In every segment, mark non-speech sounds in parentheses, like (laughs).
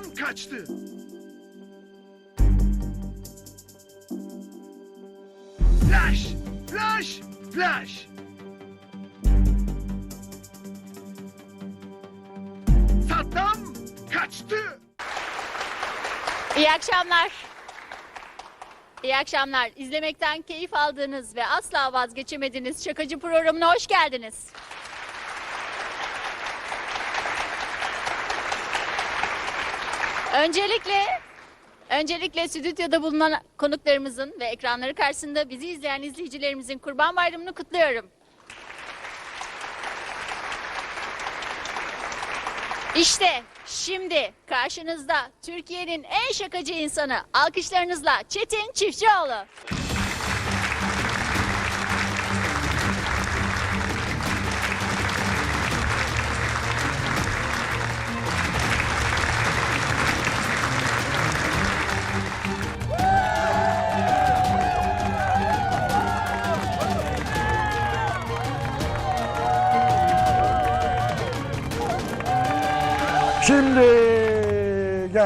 Saddam kaçtı. Flash, flash, flash. Saddam kaçtı. İyi akşamlar. İyi akşamlar. İzlemekten keyif aldığınız ve asla vazgeçemediğiniz şakacı programına hoş geldiniz. Öncelikle öncelikle stüdyoda bulunan konuklarımızın ve ekranları karşısında bizi izleyen izleyicilerimizin Kurban Bayramı'nı kutluyorum. İşte şimdi karşınızda Türkiye'nin en şakacı insanı alkışlarınızla Çetin Çiftçioğlu.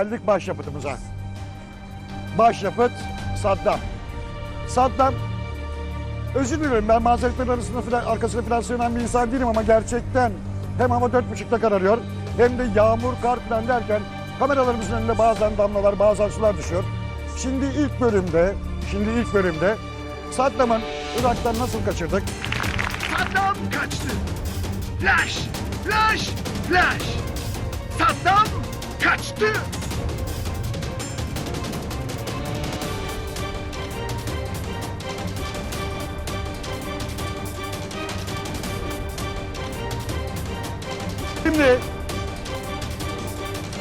Geldik başyapıtımıza. Başyapıt Saddam. Saddam özür dilerim ben mazeretlerin arasında filan, arkasına filan sığınan bir insan değilim ama gerçekten hem hava dört buçukta kararıyor hem de yağmur kar filan derken kameralarımızın önüne bazen damlalar bazen sular düşüyor. Şimdi ilk bölümde, şimdi ilk bölümde Saddam'ın Irak'tan nasıl kaçırdık? Saddam kaçtı. Flash, flash, flash. Saddam kaçtı. Şimdi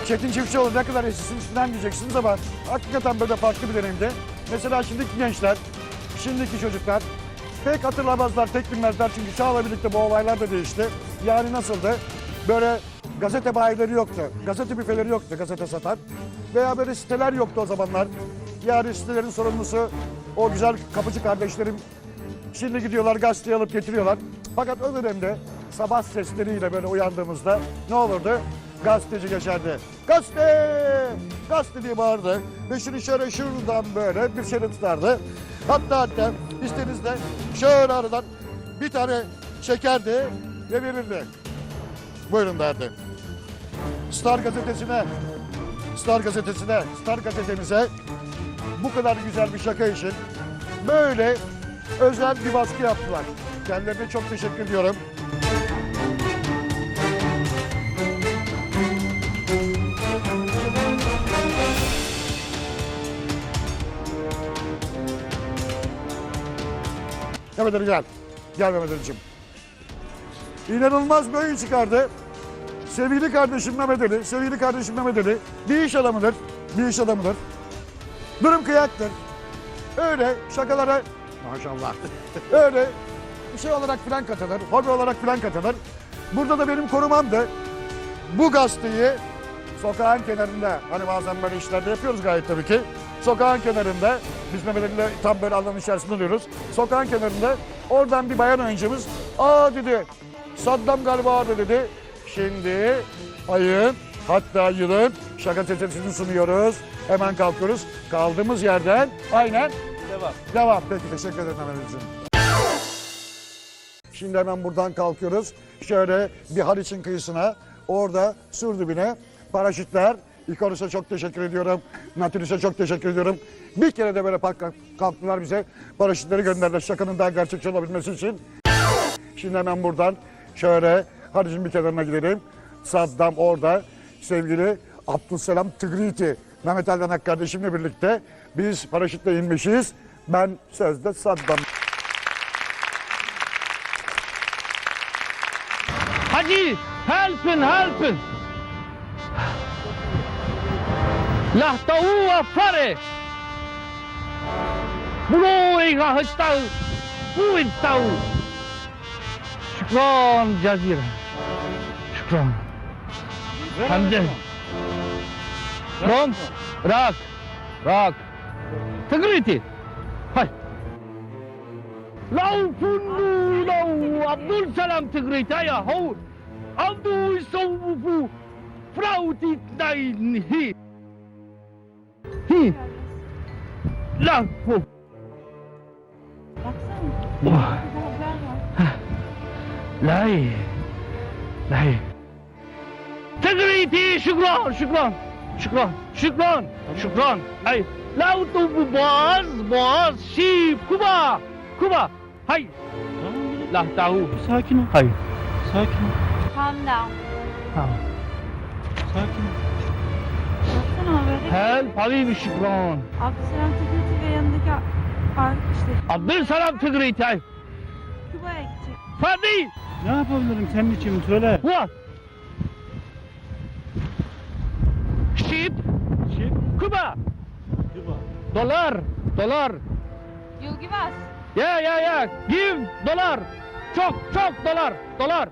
Çetin Çiftçioğlu ne kadar esisiniz falan diyeceksiniz ama hakikaten böyle farklı bir deneyimdi. Mesela şimdiki gençler, şimdiki çocuklar pek hatırlamazlar, pek bilmezler çünkü çağla birlikte bu olaylar da değişti. Yani nasıldı? Böyle gazete bayileri yoktu, gazete büfeleri yoktu gazete satan. Veya böyle siteler yoktu o zamanlar. Yani sitelerin sorumlusu o güzel kapıcı kardeşlerim Şimdi gidiyorlar gazeteyi alıp getiriyorlar. Fakat o dönemde sabah sesleriyle böyle uyandığımızda ne olurdu? Gazeteci geçerdi. Gazete! Gazete diye bağırdı. Ve şunu şöyle şuradan böyle bir şey tutardı. Hatta hatta istenizde şöyle aradan bir tane çekerdi ve verirdi. Buyurun derdi. Star gazetesine, Star gazetesine, Star gazetemize bu kadar güzel bir şaka için böyle özel bir baskı yaptılar. Kendilerine çok teşekkür ediyorum. Mehmet gel. Gel Mehmet Ali'cim. İnanılmaz oyun çıkardı. Sevgili kardeşim Mehmet Ali, sevgili kardeşim Mehmet Ali bir iş adamıdır. Bir iş adamıdır. Durum kıyaktır. Öyle şakalara maşallah (laughs) öyle bir şey olarak filan katılır, hobi olarak filan katılır. Burada da benim korumamdı. Bu gazeteyi sokağın kenarında, hani bazen böyle işlerde yapıyoruz gayet tabii ki. Sokağın kenarında, biz Mehmet Ali'yle tam böyle alanın içerisinde oluyoruz. Sokağın kenarında oradan bir bayan oyuncumuz, aa dedi, Saddam galiba orada dedi. Şimdi ayın hatta yılın şaka çetesini sunuyoruz. Hemen kalkıyoruz. Kaldığımız yerden aynen Devam. Devam. Peki teşekkür ederim Mehmet'ciğim. Şimdi hemen buradan kalkıyoruz. Şöyle bir Haliç'in kıyısına, orada sur dibine paraşütler. İkarus'a çok teşekkür ediyorum. Natürüs'e çok teşekkür ediyorum. Bir kere de böyle park- kalktılar bize. Paraşütleri gönderdiler şakanın daha gerçekçi olabilmesi için. Şimdi hemen buradan şöyle Haliç'in bir kenarına gidelim. Saddam orada. Sevgili Abdülselam Tigriti. Mehmet Eldanak kardeşimle birlikte biz paraşütle inmişiz. Ben sözde Saddam. Haji, helpen, Lahtaua whare! Muro i ngā haistau, puin tau! Shukran, Jazira. Shukran. Hamde. Rom, rak, rak. Tagriti. Hai. لو فنو لو عبد السلام تجريت يا هو عبدو يصوفو فراوتي تنين هي Hi. Hi. La. Oh. Baksana. Oh. Lay. Lay. Tegriti şükran şükran. Şükran şükran şükran. Ay. La tu bu boğaz boğaz şif kuba kuba. Hay. La tahu. Sakin ol. Hay. Sakin ol. Calm down. Ha. Sakin ol. Baksana haberde. Hel habibi şükran. Abdüselam Tigret'i ve yanındaki ar işte Abdülselam Tegriti. Ay. Küba'ya gidecek. Fadi. Ne yapabilirim senin için söyle. What? Şif Şef. kuba. Küba. Dolar. Dolar. You'll give us. Ya ya ya. Give dolar. Çok çok dolar. Dolar.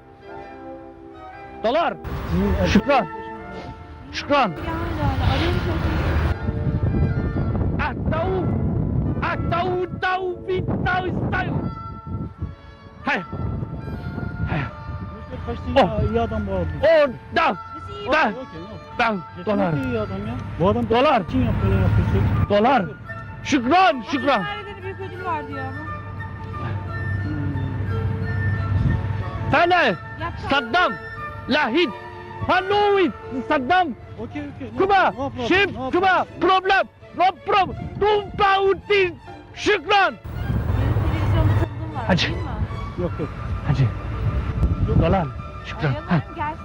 Dolar. Şükran. Şükran. Yani Atau. Atau tau vitau istau. Hay. Hay. Boşver kaçtın Oh. iyi adam bu adam. O da. Da. Da. Dolar. Kesinlikle iyi adam ya. Bu adam Dolar. için yap böyle yapıyorsun. Dolar. Şükran. Şükran. Nerede büyük ödül var diyor ama. Sana. Yapacağım. Saddam. Lahit. Hanoi. Saddam. Okey okey. problem, no problem, Şif. no Kuba. problem. No problem. Tumpa uti. Şükran. Benim televizyonda tanıdığım var. Hadi. Değil mi? Yok yok. Hadi. Dolar. Şükran. Ha. Arayalım gelsin.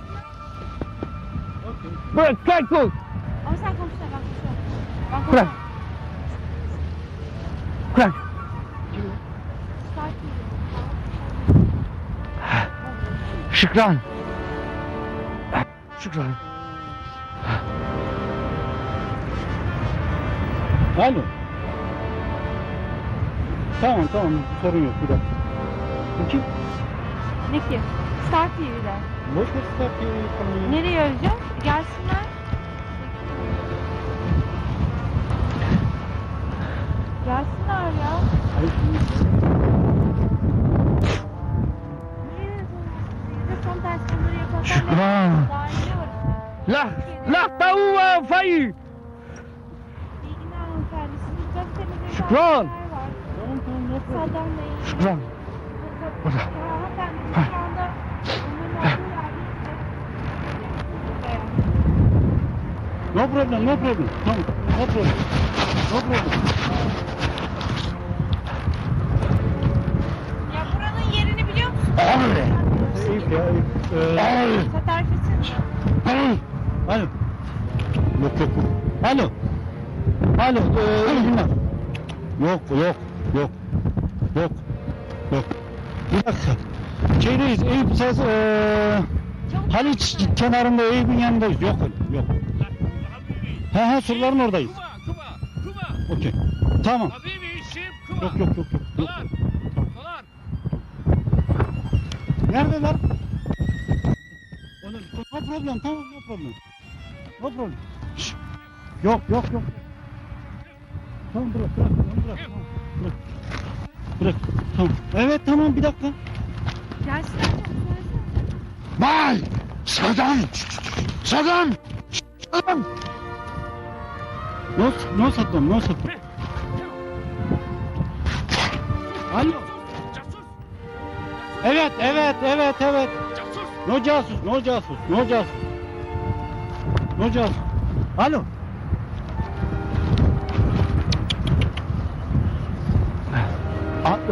Bırak. Kalk. Ama sen konuş da ben konuşuyorum. Ben Bırak. konuşuyorum. Bırak. Start. Şükran. Şükran. Alo. Tamam tamam sorun yok bir dakika. Bu kim? Ne ki? Start TV'de. Boş ver Star TV'yi ya. Nereye arayacağız? Gelsinler. Gelsinler ya. Hayır, şimdi- Nereye de tam tersi bunları yaparsan Şükran. La tavuğa fayı. İyi günler hanımefendi. Sizin gazetenizde Şükran. haberler var. Tamam tamam ne problem. Saddam Bey'in. Şükran. Burada. Ya hanımefendi biz şu anda onların olduğu yerde No problem no problem. Tamam no problem. No problem. Ya buranın yerini biliyor musun? Eyüp ya Eyüp. Ee, Satarfesi. Alo. Yok yok. Alo. Alo. Ee, iyi günler. Yok yok yok. Yok. Yok. Bir dakika. Şeydeyiz. Eyüp ses ee, Haliç kenarında Eyüp'ün yanındayız. Yok yok. He he surların oradayız. Okey. Tamam. Yok yok yok yok. yok. Neredeler? Oğlum, No problem tamam no problem. No problem. Şşş. Yok yok yok. Tamam bırak bırak bırak. Tamam, bırak. Bırak. Tamam. Evet tamam bir dakika. Söylesene. Vay! Saddam! Saddam! Saddam! No, no Saddam, no Saddam. Alo. Casus. Evet, evet, evet, evet. Casus. No casus, no casus, no casus. No casus. Alo.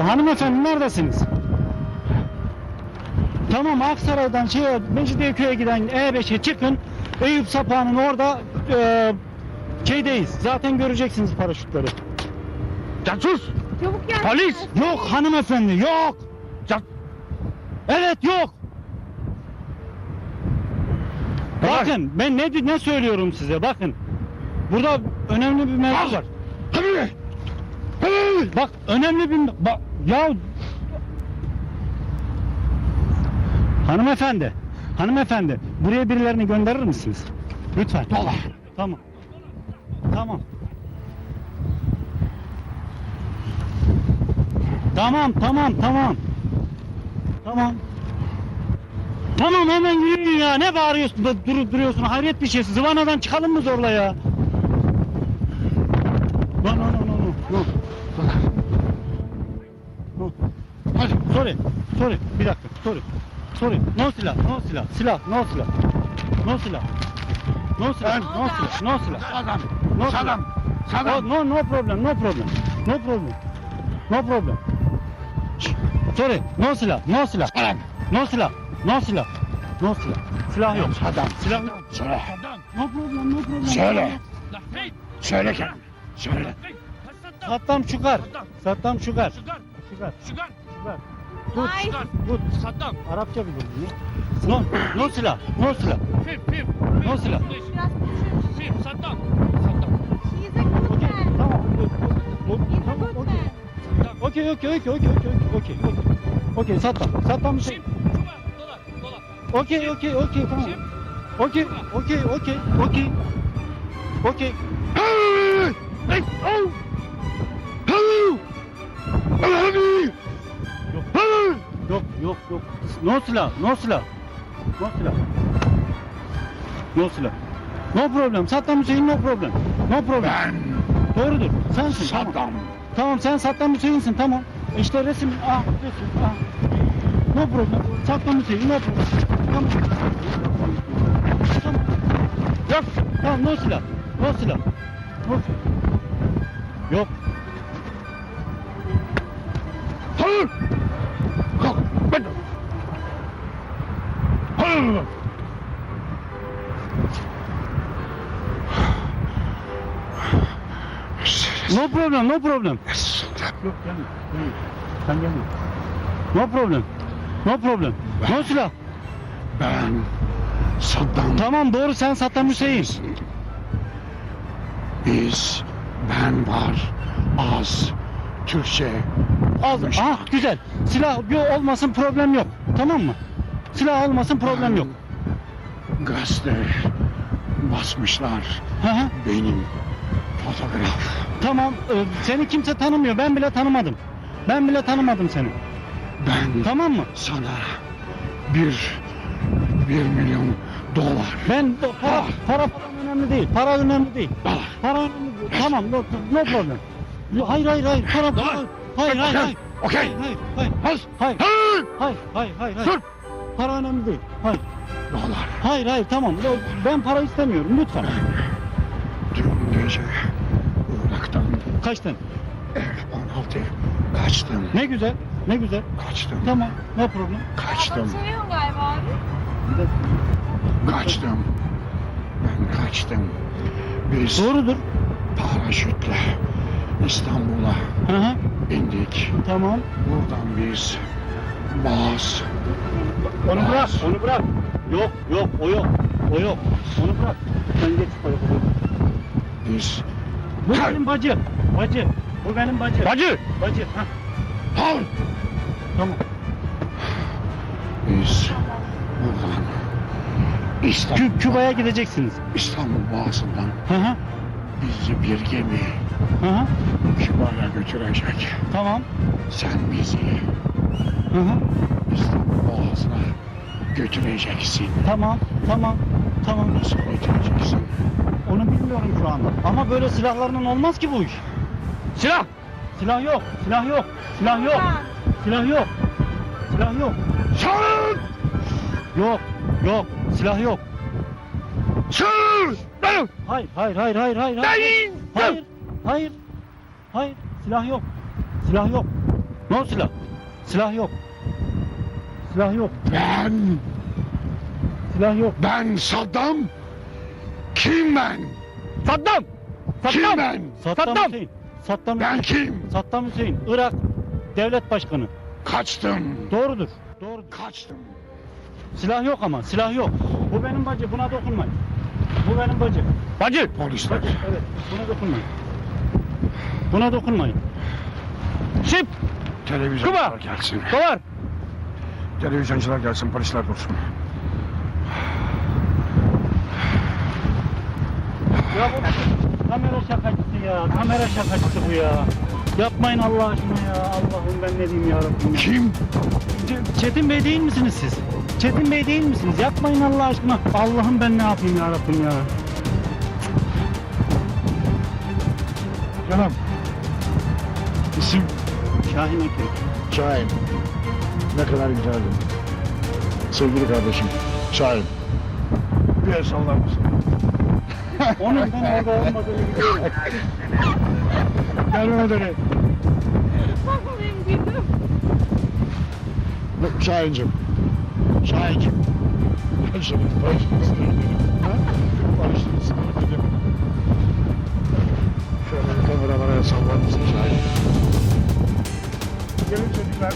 Hanımefendi neredesiniz? Tamam Aksaray'dan şeye Mecidiyeköy'e giden E5'e çıkın. Eyüp Sapağı'nın orada e, şeydeyiz. Zaten göreceksiniz paraşütleri. Casus. Çabuk gel. Polis. Yok hanımefendi yok. Ca- Evet yok. Bak. Bakın ben ne ne söylüyorum size bakın. Burada önemli bir mevzu var. Habibi! Bak önemli bir bak ya Hanımefendi. Hanımefendi buraya birilerini gönderir misiniz? Lütfen. Dolar. Tamam. Tamam. Tamam tamam tamam. Tamam. Tamam hemen yürüyün ya. Ne bağırıyorsun durup duruyorsun? Hayret bir şey. Zıvanadan çıkalım mı zorla ya? No no no no no. no. no. Hadi. Sorry. Sorry. Bir dakika. Sorry. Sorry. No silah. No silah. Silah. No silah. No silah. No silah. No silah. No silah. Saddam. No Saddam. Saddam. no no problem. No problem. No problem. No problem. Sorry. No silah. No silah. No silah. No silah. No silah. Silah yok. Saddam. Silah yok. Söyle. No problem. No problem. Söyle. Söyle. Söyle. Saddam çıkar. Saddam çıkar. Çıkar. Çıkar. Good. Good. Saddam. Arapça bilir diye. No, no silah. No silah. Pim, pim. No silah. Pim, Saddam. Saddam. He is a good okay, man. Tamam. Good, good. good. He is a good okay. man. Okey, okey, okey, okey, okey, okey, okey. Okey, Saddam. Saddam. Şey- Şim, şuma, dolar, dolar. Okey, okey, okey, tamam. Şim, okey, okey, okey, okey. Okey. Hey! Hey! Oh! Hello! Hello! Yok. Yok. No silah. No silah. No silah. No silah. No problem. Saddam Hüseyin no problem. No problem. Ben Doğrudur. Sensin. Tamam. Saddam. Tamam sen Saddam Hüseyin'sin tamam. İşte resim ah resim ah. No problem. Saddam Hüseyin no problem. Tamam. Tamam. Yok. Tamam no silah. No silah. No silah. Yok. Problem no problem. Saddam. Yok gelme. gelme. Sen gelme. No problem. No problem. No silah. Ben Saddam. Tamam doğru sen Saddam Hüseyin. Biz, ben var, az, Türkçe, Az, ah güzel. Silah yok olmasın problem yok. Tamam mı? Silah olmasın problem yok. gazete basmışlar Hı hı. benim fotoğraf. Tamam, e, seni kimse tanımıyor. Ben bile tanımadım. Ben bile tanımadım seni. Ben Tamam mı? sana bir, bir milyon dolar. Ben o para, para falan önemli değil. Para önemli değil. Dolar. Para önemli değil. Tamam, no, no problem. Yo, Hayır, hayır, hayır. Para, para. Dolar. Hayır, hayır, hayır. Okey. Hayır, hayır, hayır. Hayır. Hayır, Hayır. hayır, hayır, hayır. Dur. Para önemli değil. Hayır, Dolar. hayır, hayır. Tamam. Yo, Ben para istemiyorum. Lütfen. Dün gece Kaçtın? F-16 kaçtım. Ne güzel. Ne güzel. Kaçtım. Tamam. No problem. Kaçtım. Seviyorsun galiba abi. Kaçtım. Ben kaçtım. Biz Doğrudur. paraşütle İstanbul'a Hı hı. indik. Tamam. Buradan biz Boğaz, Onu bırak, onu bırak. Yok, yok, o yok. O yok. Onu bırak. Sen geç biz Bu benim bacı. Bacı. Bu benim bacı. Bacı! Bacı. Hah, Al! tamam. Biz buradan İstanbul, Kü Küba'ya gideceksiniz. İstanbul Boğazı'ndan Hı hı. bizi bir gemi Hı hı. Küba'ya götürecek. Tamam. Sen bizi Hı hı. İstanbul Boğazı'na götüreceksin. Tamam. Tamam. Tamam. Nasıl götüreceksin? Onu bilmiyorum şu anda. Ama böyle silahlarla olmaz ki bu iş. Silah. Silah yok. Silah yok. Silah yok. Silah yok. Silah yok. Sağ! Yok. Yok. Silah yok. Benim! Hayır, hayır, hayır, hayır, hayır. hayır. Değil! Hayır, hayır, hayır. Silah yok. Silah yok. No silah. Silah yok. Silah yok. Ben, Silah yok. ben Saddam. Kim ben? Saddam. Kim Saddam. ben? Saddam, Saddam. Hüseyin. Saddam Ben kim? Saddam Hüseyin. Irak devlet başkanı. Kaçtım. Doğrudur. Doğrudur. Kaçtım. Silah yok ama. Silah yok. Bu benim bacı. Buna dokunmayın. Bu benim bacı. Bacı. Polisler. Evet. Buna dokunmayın. Buna dokunmayın. Şip. Televizyoncular Kuba! gelsin. Dolar. Televizyoncular gelsin, polisler dursun. Ya bu kamera şakacısı ya. Kamera şakacısı bu ya. Yapmayın Allah aşkına ya. Allah'ım ben ne diyeyim ya Rabbim. Kim? Çetin Bey değil misiniz siz? Çetin Bey değil misiniz? Yapmayın Allah aşkına. Allah'ım ben ne yapayım ya Rabbim ya. Canım. İsim Şahin Akgül. Şahin. Ne kadar güzeldi. Sevgili kardeşim. Şahin. Bir el sallar mısın? Onun ben orada olmadığını biliyorum. Gel Mehmet Ali. Vallahi güldüm. Şahin'cim. Şahin'cim. Ben dedim. Ha? Barışını isterim dedim. Şöyle bir kameramana sallar mısın Şahin? Gelin çocuklar.